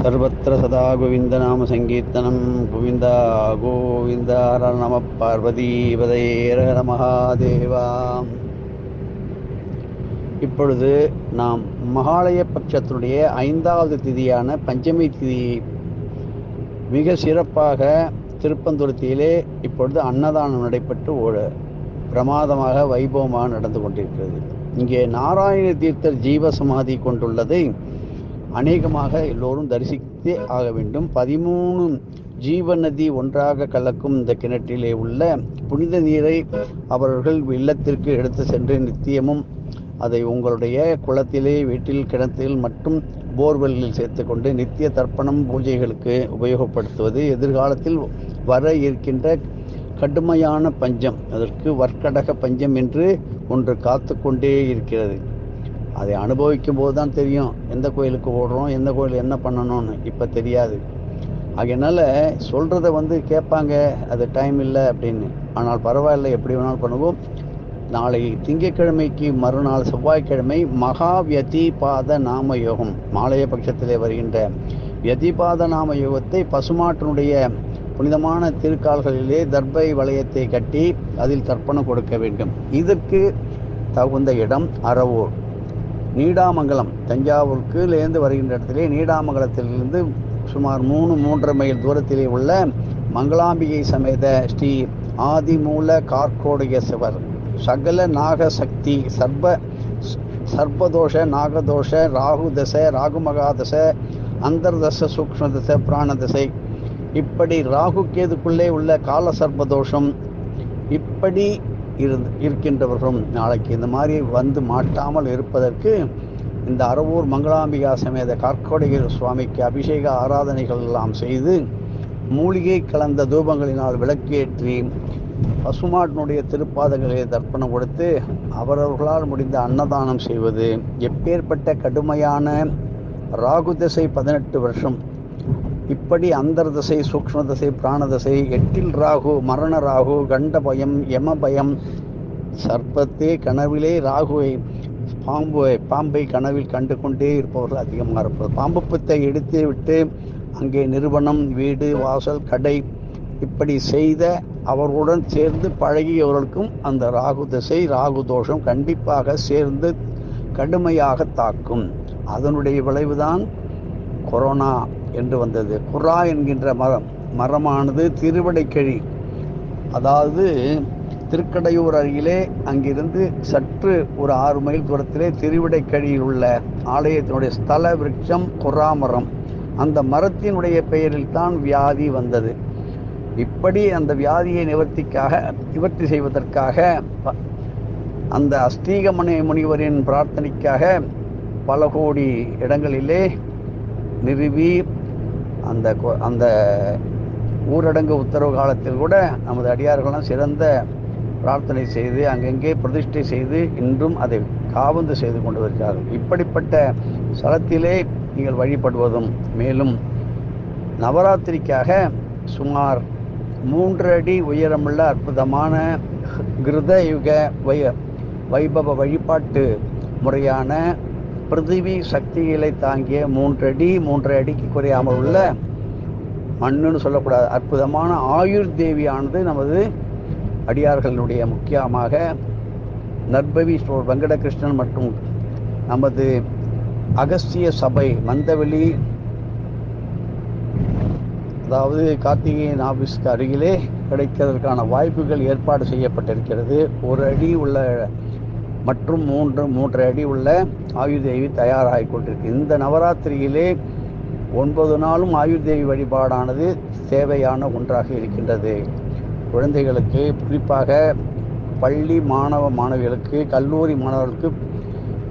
सर्वत्र सदा गोविन्दनामसङ्कीर्तनं गोविन्द गोविन्द हर नमः பார்வதீபதையர மகாதேவா இப்பொழுது நாம் மகாலய பட்சத்தினுடைய ஐந்தாவது திதியான பஞ்சமி திதி மிக சிறப்பாக திருப்பந்துருத்தியிலே இப்பொழுது அன்னதானம் நடைபெற்று ஒரு பிரமாதமாக வைபவமாக நடந்து கொண்டிருக்கிறது இங்கே நாராயண தீர்த்தர் ஜீவ சமாதி கொண்டுள்ளதை அநேகமாக எல்லோரும் தரிசித்தே ஆக வேண்டும். பதிமூணு ஜீவ நதி ஒன்றாக கலக்கும் இந்த கிணற்றிலே உள்ள புனித நீரை அவர்கள் இல்லத்திற்கு எடுத்து சென்று நித்தியமும் அதை உங்களுடைய குளத்திலே வீட்டில் கிணத்தில் மற்றும் போர்வெல்லில் சேர்த்துக்கொண்டு நித்திய தர்ப்பணம் பூஜைகளுக்கு உபயோகப்படுத்துவது எதிர்காலத்தில் வர இருக்கின்ற கடுமையான பஞ்சம். அதற்கு வர்க்கடக பஞ்சம் என்று ஒன்று காத்து கொண்டே இருக்கிறது. அதை அனுபவிக்கும் போது தான் தெரியும் எந்த கோயிலுக்கு ஓடுறோம் எந்த கோயில் என்ன பண்ணணும்னு. இப்போ தெரியாது. அதனால் சொல்கிறத வந்து கேட்பாங்க அது டைம் இல்லை அப்படின்னு. ஆனால் பரவாயில்ல எப்படி வேணாலும் பண்ணுவோம். நாளை திங்கட்கிழமைக்கு மறுநாள் செவ்வாய்க்கிழமை மகா வியதிபாத நாம யோகம். மாலைய பட்சத்திலே வருகின்ற வியதிபாத நாம யோகத்தை பசுமாட்டினுடைய புனிதமான திருக்கால்களிலே தர்பை வளையத்தை கட்டி அதில் தர்ப்பணம் கொடுக்க வேண்டும். இதற்கு தகுந்த இடம் அறவோர். நீடாமங்கலம் தஞ்சாவூருக்குலேருந்து வருகின்ற இடத்திலே நீடாமங்கலத்திலிருந்து சுமார் மூணு மூன்றரை மைல் தூரத்திலே உள்ள மங்களாம்பிகை சமேத ஸ்ரீ ஆதிமூல கார்கோடகேசவர் சகல நாகசக்தி சர்ப சர்பதோஷ நாகதோஷ ராகு தசை ராகுமகாதசை அந்தர்தச சூக்ம தசை பிராண தசை. இப்படி ராகு கேதுக்குள்ளே உள்ள கால சர்பதோஷம் இப்படி இருந்து இருக்கின்றவர்களும் நாளைக்கு இந்த மாதிரி வந்து மாட்டாமல் இருப்பதற்கு இந்த அறவூர் மங்களாம்பிகா சமேத கார்கோடகிரி சுவாமிக்கு அபிஷேக ஆராதனைகள் எல்லாம் செய்து மூலிகை கலந்த தூபங்களினால் விளக்கேற்றி பசுமாட்டினுடைய திருப்பாதங்களை தர்ப்பணம் கொடுத்து அவரவர்களால் முடிந்த அன்னதானம் செய்வது எப்பேற்பட்ட கடுமையான ராகு திசை பதினெட்டு வருஷம் இப்படி அந்தர் திசை சூக்ம திசை பிராணதசை எட்டில் ராகு மரண ராகு கண்ட பயம் யம பயம் சர்ப்பத்தே கனவிலே ராகுவை பாம்புவை பாம்பை கனவில் கண்டு கொண்டே இருப்பவர்கள் அதிகமாக இருப்பது. பாம்பு பத்தை எடுத்து விட்டு அங்கே நிறுவனம் வீடு வாசல் கடை இப்படி செய்த அவர்களுடன் சேர்ந்து பழகியவர்களுக்கும் அந்த ராகு திசை ராகு தோஷம் கண்டிப்பாக சேர்ந்து கடுமையாக தாக்கும். அதனுடைய விளைவுதான் கொரோனா. என்று வந்தது. குரா என்கின்ற மரம் மரமானது திருவடைக்கழி. அதாவது திருக்கடையூர் அருகிலே அங்கிருந்து சற்று ஒரு ஆறு மைல் தூரத்திலே திருவிடைக்கழியில் உள்ள ஆலயத்தினுடைய ஸ்தல விருட்சம் குரா மரம். அந்த மரத்தினுடைய பெயரில் தான் வியாதி வந்தது. இப்படி அந்த வியாதியை நிவர்த்திக்காக நிவர்த்தி செய்வதற்காக அந்த அஸ்தீகமணி முனிவரின் பிரார்த்தனைக்காக பல கோடி இடங்களிலே நிறுவி அந்த அந்த ஊரடங்கு உத்தரவு காலத்தில் கூட நமது அடியார்கள்லாம் சிறந்த பிரார்த்தனை செய்து அங்கங்கே பிரதிஷ்டை செய்து இன்றும் அதை காவந்து செய்து கொண்டு வருகிறார்கள். இப்படிப்பட்ட ஸ்தலத்திலே நீங்கள் வழிபடுவதும் மேலும் நவராத்திரிக்காக சுமார் மூன்று அடி உயரமுள்ள அற்புதமான கிருத யுக வை வைபவ வழிபாட்டு முறையான பிருத்திவி சக்திகளை தாங்கிய மூன்றடி மூன்றரை அடிக்கு குறையாமல் உள்ள மண்ணுன்னு சொல்லக்கூடாது. அற்புதமான ஆயுர் தேவியானது நமது அடியார்களுடைய முக்கியமாக நற்பவி ஸ்டோர் வெங்கடகிருஷ்ணன் மற்றும் நமது அகஸ்திய சபை மந்தவெளி அதாவது கார்த்திகேயன் ஆஃபீஸ்க்கு அருகிலே கிடைக்கிறதுக்கான வாய்ப்புகள் ஏற்பாடு செய்யப்பட்டிருக்கிறது. ஒரு அடி உள்ள மற்றும் மூன்று மூன்றரை அடி உள்ள ஆயுதேவி தயாராகி கொண்டிருக்கு. இந்த நவராத்திரியிலே ஒன்பது நாளும் ஆயுர்தேவி வழிபாடானது தேவையான ஒன்றாக இருக்கின்றது. குழந்தைகளுக்கு குறிப்பாக பள்ளி மாணவ மாணவிகளுக்கு கல்லூரி மாணவர்களுக்கு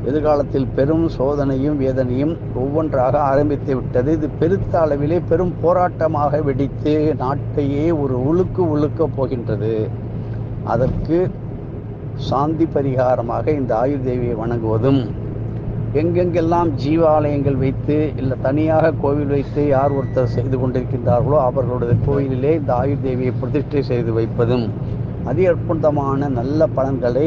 எதிர்காலத்தில் பெரும் சோதனையும் வேதனையும் ஒவ்வொன்றாக ஆரம்பித்து விட்டது. இது பெருத்த அளவிலே பெரும் போராட்டமாக வெடித்து நாட்டையே ஒரு உழுக்கு உழுக்கப் போகின்றது. அதற்கு சாந்தி பரிகாரமாக இந்த ஆயுர்தேவியை வணங்குவதும் எங்கெங்கெல்லாம் ஜீவாலயங்கள் வைத்து இல்லை தனியாக கோவில் வைத்து யார் ஒருத்தர் செய்து கொண்டிருக்கின்றார்களோ அவர்களுடைய கோயிலிலே இந்த ஆயுர்தேவியை பிரதிஷ்டை செய்து வைப்பதும் அதி அற்புதமான நல்ல பலன்களை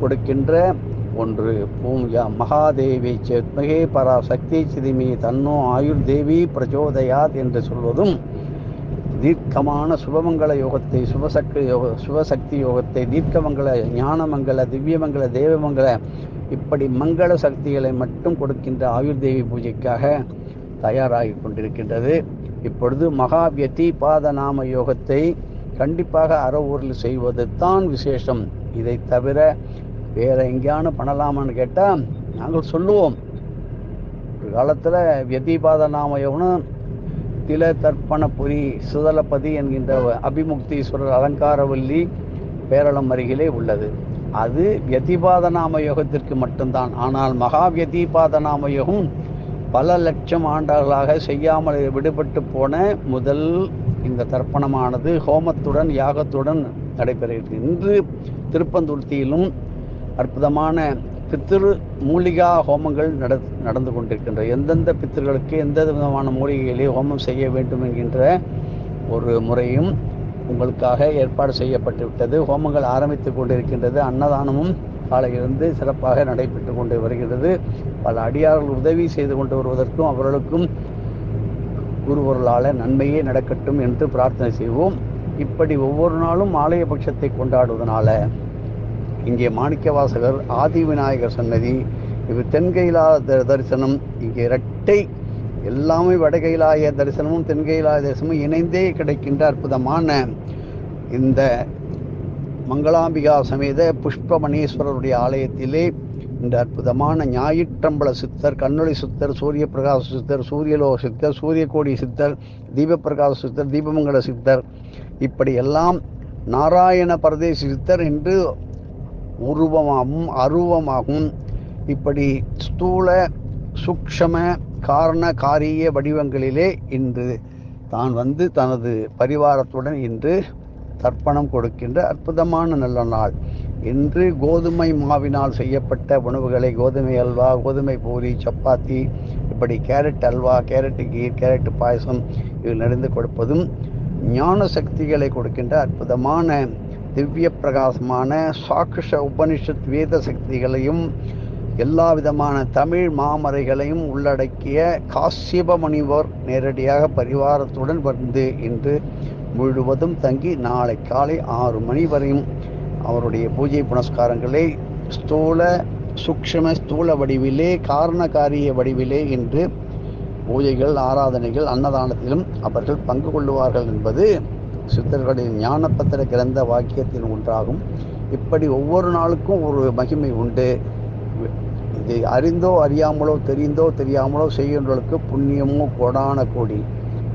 கொடுக்கின்ற ஒன்று. பூம்யா மகாதேவி சேத்மகே பராசக்தி சிதிமி தன்னோ ஆயுர் தேவி பிரச்சோதயாத் என்று சொல்வதும் தீர்க்கமான சுபமங்கள யோகத்தை சுபசக்தி யோக சுபசக்தி யோகத்தை தீர்க்கமங்கல ஞானமங்கல திவ்யமங்கல தேவமங்கல இப்படி மங்கள சக்திகளை மட்டும் கொடுக்கின்ற ஆயுர்தேவி பூஜைக்காக தயாராகி கொண்டிருக்கின்றது. இப்பொழுது மகா வியதிபாத நாம யோகத்தை கண்டிப்பாக அற ஊரில் செய்வது தான் விசேஷம். இதை தவிர வேற எங்கேயானு பண்ணலாமான்னு கேட்டால் நாங்கள் சொல்லுவோம். ஒரு காலத்தில் வியதிபாத நாம யோகம்னு தில தர்ப்பணபுரி சுதலபதி என்கின்ற அபிமுக்தீஸ்வரர் அலங்காரவல்லி பேரளம் அருகிலே உள்ளது. அது வியதிபாத நாம யோகத்திற்கு மட்டும்தான். ஆனால் மகா வியதிபாத நாம யோகம் பல லட்சம் ஆண்டுகளாக செய்யாமல் விடுபட்டு போன முதல் இந்த தர்ப்பணமானது ஹோமத்துடன் யாகத்துடன் நடைபெறுகிறது. இன்று திருப்பந்துர்த்தியிலும் அற்புதமான பித்திரு மூலிகா ஹோமங்கள் நட நடந்து கொண்டிருக்கின்ற எந்தெந்த பித்திருக்களுக்கு எந்த விதமான மூலிகைகளை ஹோமம் செய்ய வேண்டும் என்கின்ற ஒரு முறையும் உங்களுக்காக ஏற்பாடு செய்யப்பட்டு விட்டது ஹோமங்கள் ஆரம்பித்து கொண்டிருக்கின்றது. அன்னதானமும் காலையிலிருந்து சிறப்பாக நடைபெற்று கொண்டு வருகிறது பல அடியார்கள் உதவி செய்து கொண்டு வருவதற்கும் அவர்களுக்கும் குருவர்களால் நன்மையே நடக்கட்டும் என்று பிரார்த்தனை செய்வோம். இப்படி ஒவ்வொரு நாளும் ஆலய பட்சத்தை கொண்டாடுவதனால இங்கே மாணிக்கவாசகர் ஆதி விநாயகர் சன்னதி இது தென்கைலா தரிசனம். இங்கே இரட்டை எல்லாமே வடகையிலாய தரிசனமும் தென்கையிலாய தரிசனமும் இணைந்தே கிடைக்கின்ற அற்புதமான இந்த மங்களாம்பிகா சமேத புஷ்பமணீஸ்வரருடைய ஆலயத்திலே இந்த அற்புதமான ஞாயிற்றம்பல சித்தர் கண்ணொளி சித்தர் சூரிய பிரகாச சித்தர் சூரியலோக சித்தர் சூரியகோடி சித்தர் தீபப்பிரகாச சித்தர் தீபமங்கல சித்தர். இப்படி எல்லாம் நாராயண பரதேசி சித்தர் என்று உருவமாகவும் அருவமாகவும் இப்படி ஸ்தூல சூக்ஷம காரண காரிய வடிவங்களிலே இன்று தான் வந்து தனது பரிவாரத்துடன் இன்று தர்ப்பணம் கொடுக்கின்ற அற்புதமான நல்ல நாள். இன்று கோதுமை மாவினால் செய்யப்பட்ட உணவுகளை கோதுமை அல்வா கோதுமை பூரி சப்பாத்தி இப்படி carrot halwa carrot kheer carrot payasam இதில் நிறைந்து கொடுப்பதும் ஞான சக்திகளை கொடுக்கின்ற அற்புதமான திவ்ய பிரகாசமான சாக்ஷ உபனிஷத் வேத சக்திகளையும் எல்லா விதமான தமிழ் மாமறைகளையும் உள்ளடக்கிய காசியப முனிவர் நேரடியாக பரிவாரத்துடன் வந்து இன்று முழுவதும் தங்கி நாளை காலை ஆறு மணி வரையும் அவருடைய பூஜை புனஸ்காரங்களை ஸ்தூல சூக்ஷம ஸ்தூல வடிவிலே காரணகாரிய வடிவிலே இன்று பூஜைகள் ஆராதனைகள் அன்னதானத்திலும் அவர்கள் பங்கு கொள்ளுவார்கள் என்பது சித்தர்களின் ஞானப்பத்திர கிரந்த வாக்கியத்தில் ஒன்றாகும். இப்படி ஒவ்வொரு நாளுக்கும் ஒரு மகிமை உண்டு. இதை அறிந்தோ அறியாமலோ தெரிந்தோ தெரியாமலோ செய்கின்றவர்களுக்கு புண்ணியமோ கோடான கோடி.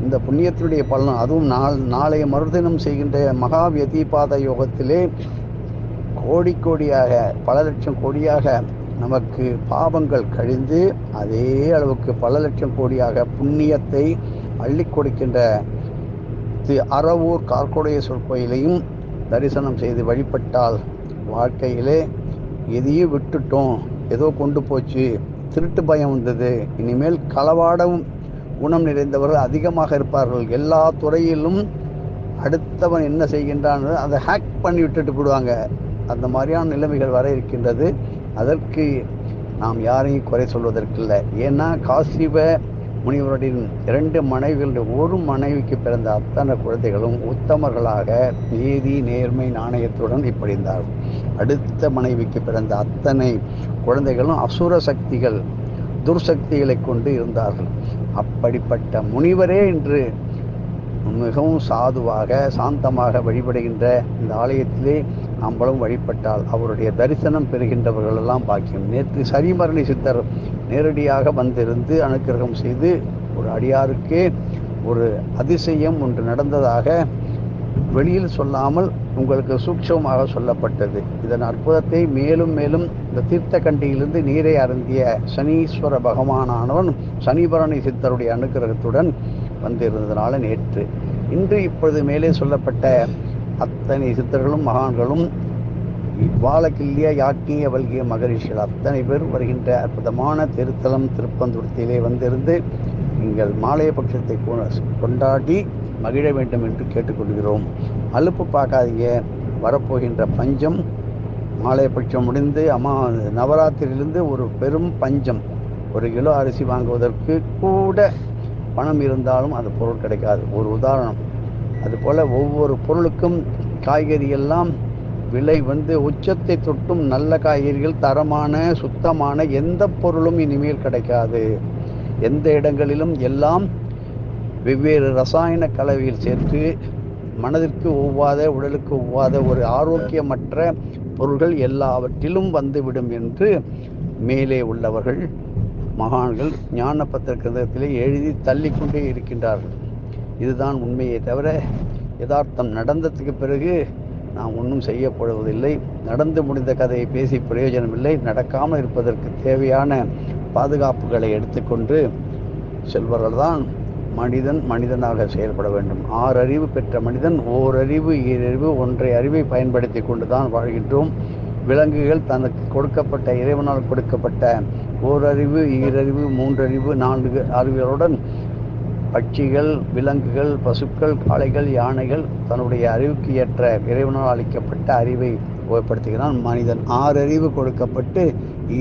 இந்த புண்ணியத்தினுடைய பலன் அதுவும் நாள் நாளைய மறுதினம் செய்கின்ற மகா வியதிபாத யோகத்திலே கோடி கோடியாக பல லட்சம் கோடியாக நமக்கு பாவங்கள் கழிந்து அதே அளவுக்கு பல லட்சம் கோடியாக புண்ணியத்தை அள்ளி கொடுக்கின்ற திரு அறவூர் கார்கோடேஸ்வர் கோயிலையும் தரிசனம் செய்து வழிபட்டால் வாழ்க்கையிலே எதையும் விட்டுட்டோம். ஏதோ கொண்டு போச்சு. திருட்டு பயம் வந்தது. இனிமேல் களவாடவும் குணம் நிறைந்தவர்கள் அதிகமாக இருப்பார்கள். எல்லா துறையிலும் அடுத்தவன் என்ன செய்கின்றான்? அதை ஹேக் பண்ணி விட்டுட்டு போடுவாங்க அந்த மாதிரியான நிலைமைகள் வர இருக்கின்றது. அதற்கு நாம் யாரையும் குறை சொல்வதற்கில்லை. ஏன்னா காசிவை முனிவருடைய இரண்டு மனைவிகளுடைய ஒரு மனைவிக்கு பிறந்த அத்தனை குழந்தைகளும் உத்தமர்களாக நீதி நேர்மை நாணயத்துடன் இப்படி இருந்தார்கள் அடுத்த மனைவிக்கு பிறந்த அத்தனை குழந்தைகளும் அசுர சக்திகள் துர்சக்திகளை கொண்டு இருந்தார்கள். அப்படிப்பட்ட முனிவரே இன்று மிகவும் சாதுவாக சாந்தமாக வழிபடுகின்ற இந்த ஆலயத்திலே நம்மளும் வழிபட்டால் அவருடைய தரிசனம் பெறுகின்றவர்கள் எல்லாம் பாக்கியம். நேற்று சரிமரணி சித்தர் நேரடியாக வந்திருந்து அனுக்கிரகம் செய்து ஒரு அடியாருக்கே ஒரு அதிசயம் ஒன்று நடந்ததாக வெளியில் சொல்லாமல் உங்களுக்கு சூட்சமாக சொல்லப்பட்டது. இதன் அற்புதத்தை மேலும் மேலும் இந்த தீர்த்த கண்டியிலிருந்து நீரை அருந்திய சனீஸ்வர பகவானானவன் சனிபரணி சித்தருடைய அனுக்கிரகத்துடன் வந்திருந்ததுனால நேற்று. இன்று இப்பொழுது மேலே சொல்லப்பட்ட அத்தனை சித்தர்களும் மகான்களும் வாழக்கில்லிய யாக்கிய வல்கிய மகரிஷிகள் அத்தனை பேர் வருகின்ற அற்புதமான திருத்தலம் திருப்பந்துரத்திலே வந்திருந்து நீங்கள் மாலைய பட்சத்தை கொண்டாடி மகிழ வேண்டும் என்று கேட்டுக்கொள்கிறோம். அலுப்பு பார்க்காதீங்க. வரப்போகின்ற பஞ்சம் மாலையபட்சம் முடிந்து அம்மா நவராத்திரியிலிருந்து ஒரு பெரும் பஞ்சம். ஒரு கிலோ அரிசி வாங்குவதற்கு கூட பணம் இருந்தாலும் அந்த பொருள் கிடைக்காது. ஒரு உதாரணம். அதுபோல் ஒவ்வொரு பொருளுக்கும் காய்கறி எல்லாம் விலை வந்து உச்சத்தை தொட்டும் நல்ல காய்கறிகள் தரமான சுத்தமான எந்த பொருளும் இனிமேல் கிடைக்காது. எந்த இடங்களிலும் எல்லாம் வெவ்வேறு ரசாயன கலவையில் சேர்த்து மனதிற்கு ஒவ்வாத உடலுக்கு ஒவ்வாத ஒரு ஆரோக்கியமற்ற பொருள்கள் எல்லாவற்றிலும் வந்துவிடும் என்று மேலே உள்ளவர்கள் மகான்கள் ஞான பத்திரத்திலே எழுதி தள்ளிக்கொண்டே இருக்கின்றார்கள். இதுதான் உண்மையை தவிர யதார்த்தம் நடந்ததுக்கு பிறகு நாம் ஒன்றும் செய்யப்படுவதில்லை. நடந்து முடிந்த கதையை பேசி பிரயோஜனமில்லை. நடக்காமல் இருப்பதற்கு தேவையான பாதுகாப்புகளை எடுத்துக்கொண்டு செல்வர்கள்தான் மனிதன் மனிதனாக செயல்பட வேண்டும். ஆறு அறிவு பெற்ற மனிதன் ஓரறிவு ஈரறிவு ஒன்றை அறிவை பயன்படுத்தி கொண்டு தான் வாழ்கின்றோம். விலங்குகள் தனக்கு கொடுக்கப்பட்ட இறைவனால் கொடுக்கப்பட்ட ஓரறிவு ஈரறிவு மூன்றறிவு நான்கு அறிவுகளுடன் பட்சிகள் விலங்குகள் பசுக்கள் காளைகள் யானைகள் தன்னுடைய அறிவுக்கு ஏற்ற இறைவனால் அளிக்கப்பட்ட அறிவை உபயோகப்படுத்துகிறான் மனிதன். ஆறு அறிவு கொடுக்கப்பட்டு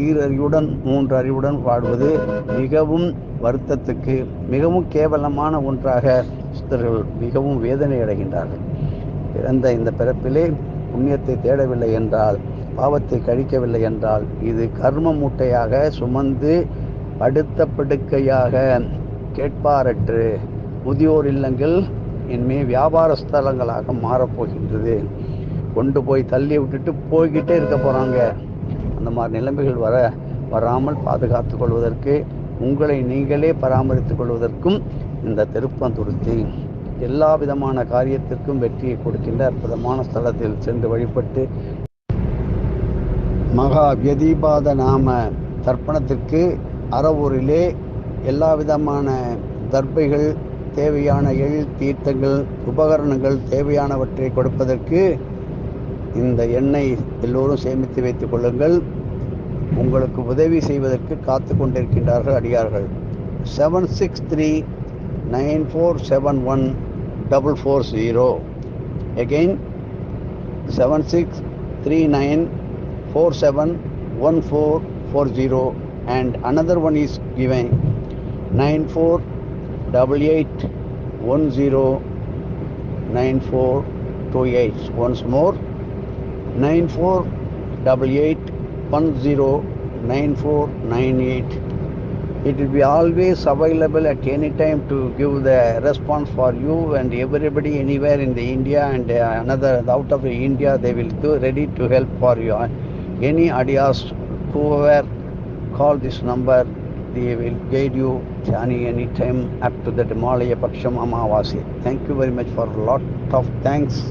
ஈரறிவுடன் மூன்று அறிவுடன் வாழ்வது மிகவும் வருத்தத்துக்கு மிகவும் கேவலமான ஒன்றாக சித்தர்கள் மிகவும் வேதனை அடைகின்றார்கள். பிறந்த இந்த பிறப்பிலே புண்ணியத்தை தேடவில்லை என்றால் பாவத்தை கழிக்கவில்லை என்றால் இது கர்ம மூட்டையாக சுமந்து படுத்த படுக்கையாக கேட்பாரற்று. முதியோர் இல்லங்கள் இனிமே வியாபார ஸ்தலங்களாக மாறப்போகின்றது கொண்டு போய் தள்ளி விட்டுட்டு போய்கிட்டே இருக்க போகிறாங்க அந்த மாதிரி நிலைமைகள் வர வராமல் பாதுகாத்து கொள்வதற்கு உங்களை நீங்களே பராமரித்துக் கொள்வதற்கும் இந்த திருப்பந்துருத்தி எல்லா விதமான காரியத்திற்கும் வெற்றியை கொடுக்கின்ற அற்புதமான ஸ்தலத்தில் சென்று வழிபட்டு மகா வியதீபாத நாம தர்ப்பணத்திற்கு அறவூரிலே எல்லா விதமான தர்பைகள் தேவையான எள் தீர்த்தங்கள் உபகரணங்கள் தேவையானவற்றை கொடுப்பதற்கு இந்த எண்ணெய் எல்லோரும் சேமித்து வைத்துக் கொள்ளுங்கள். உங்களுக்கு உதவி செய்வதற்கு காத்து கொண்டிருக்கின்றார்கள் அடியார்கள். Seven six three nine four seven one double four zero again seven six three nine four seven one four four zero and another one is இவை and another one is given 9488 109428 once more 9488 109498 it will be always available at any time to give the response for you and everybody anywhere in the india and uh, another out of india they will do ready to help for you. Any ideas whoever call this number they will guide you any any time up to the Himalaya Paksham Amavasi. Thank you very much for a lot of thanks.